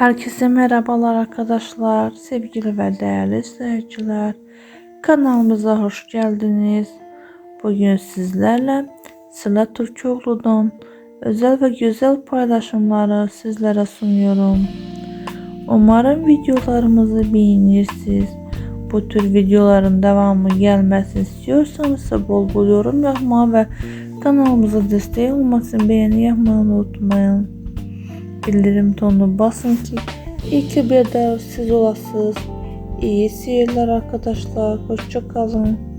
Herkese merhabalar arkadaşlar, sevgili ve değerli izleyiciler. Kanalımıza hoş geldiniz. Bugün sizlerle Sıla Türkoğlu'dan özel ve güzel paylaşımları sizlere sunuyorum. Umarım videolarımızı beğenirsiniz. Bu tür videoların devamı gelmesini istiyorsanız bol bol yorum yapmayı ve kanalımıza destek için beğeni yapmayı unutmayın bildirim tonunu basın ki ilk bir de siz olasınız. İyi seyirler arkadaşlar. Hoşça kalın.